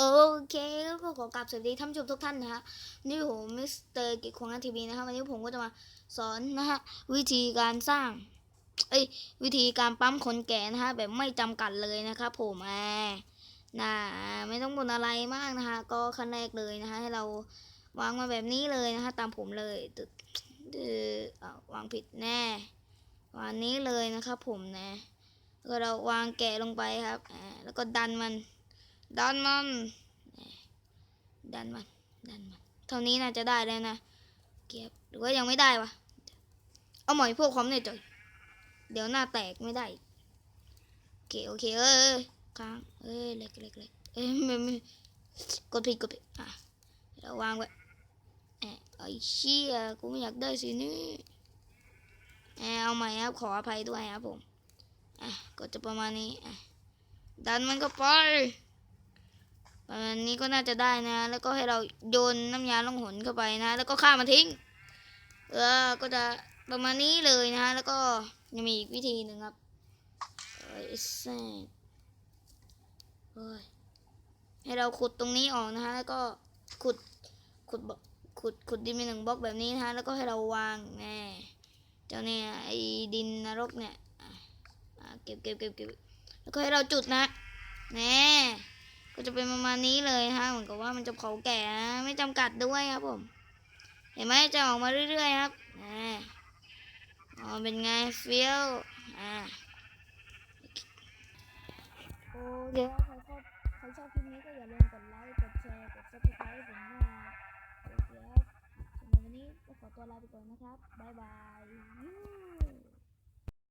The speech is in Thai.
โอเคก็ขอกราบสวัสดีท่านผู้ชมทุกท่านนะฮะนี่ผมมิสเตอร์กิจควงทีวีนะครับวันนี้ผมก็จะมาสอนนะฮะวิธีการสร้างเอ้ยวิธีการปั๊มคนแก่นะฮะแบบไม่จำกัดเลยนะครับผมแอบนะไม่ต้องบนอะไรมากนะฮะก็ขั้นแรกเลยนะฮะให้เราวางมาแบบนี้เลยนะฮะตามผมเลยตึ๊ดตึ๊ดอ้าวางผิดแน่วางนี้เลยนะครับผมนะแล้วก็เราวางแกะลงไปครับแล้วก็ดันมัน ดันมัน ดันมัน ดันมัน เท่านี้น่าจะได้แล้วนะ เก็บหรือว่ายังไม่ได้วะ เอาหมอยพวกความหน่ยจอยเดี๋ยวหน้าแตกไม่ได้ โอเค โอเค เอ้ยค้าง เอ้ย เล็กเล็กเล็กเอ้ยไม่ไม่กดผิดกดผิดอะเราวางไว้แอะไอ้เชี่ยกูไม่อยากได้สินี่แอะเอาใหม่ครับ ขออภัยด้วยครับผม อะ ก็จะประมาณนี้ อะ ดันมันก็ไป ประมาณนี้ก็น่าจะได้นะ แล้วก็ให้เราโยนน้ำยาล่องหนเข้าไปนะ แล้วก็ฆ่ามันทิ้ง เออ ก็จะประมาณนี้เลยนะแล้วก็ยังมีอีกวิธีหนึ่งครับเอ้ยแซ่เฮ้ยให้เราขุดตรงนี้ออกนะฮะ แล้วก็ขุด ขุด ขุด ขุดดินเป็นหนึ่งบล็อกแบบนี้นะฮะ แล้วก็ให้เราวางแน่เจ้าเนี่ยไอ้ดินนรกเนี่ยเก็บเก็บเก็บเก็บแล้วก็ให้เราจุดนะแน่ ก็จะเป็นประมาณนี้เลยฮะเหมือนกับว่ามันจะเผาแก่ไม่จำกัดด้วยครับผม เห็นไหมจะออกมาเรื่อยๆครับแน่อ๋อเป็นไงเฟี้ยวอ่าโอเคครับใครชอบใครชอบคลิปนี้ก็อย่าลืมกดไลค์กดแชร์กดซับสไครต์ผมด้วยนะครับโอเคครับสำหรับวันนี้ก็ขอตัวลาไปก่อนนะครับบ๊ายบาย